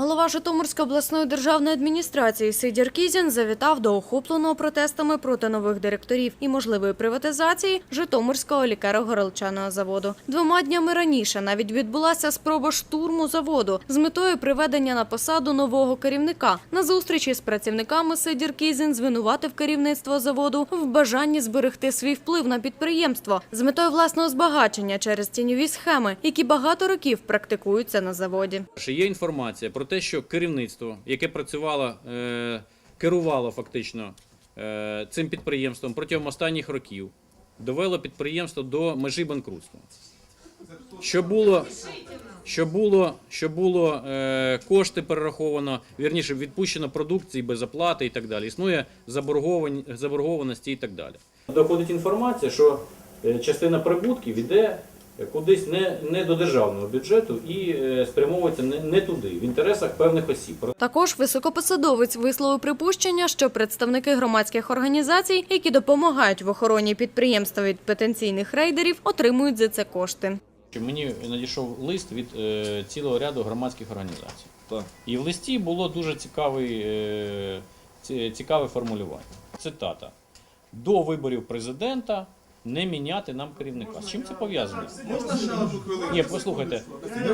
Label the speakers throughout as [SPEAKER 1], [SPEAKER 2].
[SPEAKER 1] Голова Житомирської обласної державної адміністрації Сидір Кізін завітав до охопленого протестами проти нових директорів і можливої приватизації Житомирського лікаро-горілчаного заводу. Двома днями раніше навіть відбулася спроба штурму заводу з метою приведення на посаду нового керівника. На зустрічі з працівниками Сидір Кізін звинуватив керівництво заводу в бажанні зберегти свій вплив на підприємство з метою власного збагачення через тіньові схеми, які багато років практикуються на заводі.
[SPEAKER 2] Є інформація про те, що керівництво, яке працювало, е, керувало фактично е, цим підприємством протягом останніх років, довело підприємство до межі банкрутства. Що було, що було, що було е, кошти перераховано, вірніше відпущено продукції без оплати і так далі. Існує заборгованості і так далі. Доходить інформація, що е, частина прибутків іде кудись не, не до державного бюджету і е, спрямовується не, не туди, в інтересах певних осіб.
[SPEAKER 1] Також високопосадовець висловив припущення, що представники громадських організацій, які допомагають в охороні підприємства від потенційних рейдерів, отримують за це кошти.
[SPEAKER 2] Мені надійшов лист від е, цілого ряду громадських організацій.
[SPEAKER 3] Так.
[SPEAKER 2] І в листі було дуже цікавий, е, цікаве формулювання. Цитата: до виборів президента не міняти нам керівника. З чим це пов'язано?
[SPEAKER 3] Можна ще одну хвилину?
[SPEAKER 2] Ні, послухайте,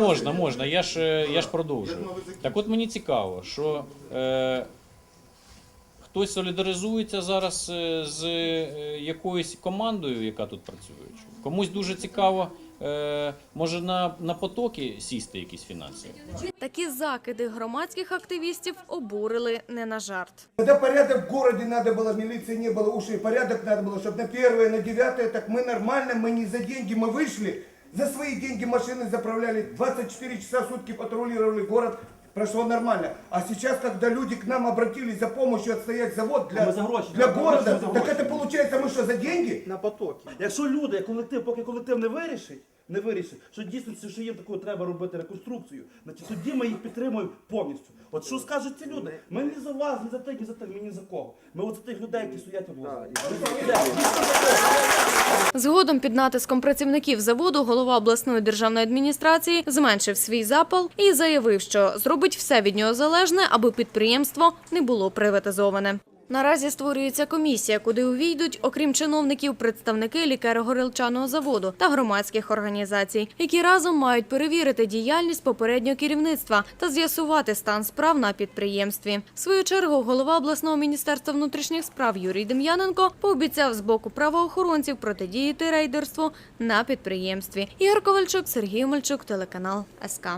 [SPEAKER 2] можна, можна, я ж, е, я ж продовжую. Так от мені цікаво, що е, хтось солідаризується зараз е, з е, якоюсь командою, яка тут працює. Комусь дуже цікаво, може на, на потоки сісти якісь фінансові.
[SPEAKER 1] Такі закиди громадських активістів обурили не на жарт.
[SPEAKER 4] Когда порядок в городе надо было, милиции не было, уши, порядок надо было, чтобы на первое, на девятое, так мы нормально, мы не за деньги, мы вышли, за свои деньги машины заправляли, 24 часа в сутки патрулировали город, прошло нормально. А сейчас, когда люди к нам обратились за помощью отстоять завод для,
[SPEAKER 5] Ми за гроші,
[SPEAKER 4] для
[SPEAKER 5] ми за
[SPEAKER 4] города,
[SPEAKER 5] гроші, ми за
[SPEAKER 4] так
[SPEAKER 5] гроші.
[SPEAKER 4] это получается мы что, за деньги?
[SPEAKER 5] на потоки. Якщо люди, колектив, поки колектив не вирішить, не вирішить, що дійсно що їм такого треба робити реконструкцію, значить тоді ми їх підтримуємо повністю. От що скажуть ці люди? Ми не за вас, не за тих, ні за тих, ми ні за кого. Ми от за тих людей, які стоять у владі.
[SPEAKER 1] Згодом під натиском працівників заводу голова обласної державної адміністрації зменшив свій запал і заявив, що зробить все від нього залежне, аби підприємство не було приватизоване. Наразі створюється комісія, куди увійдуть, окрім чиновників, представники лікаро-горілчаного заводу та громадських організацій, які разом мають перевірити діяльність попереднього керівництва та з'ясувати стан справ на підприємстві. В свою чергу голова обласного міністерства внутрішніх справ Юрій Дем'яненко пообіцяв з боку правоохоронців протидіяти рейдерству на підприємстві. Ігор Ковальчук, Сергій Мальчук, телеканал СК.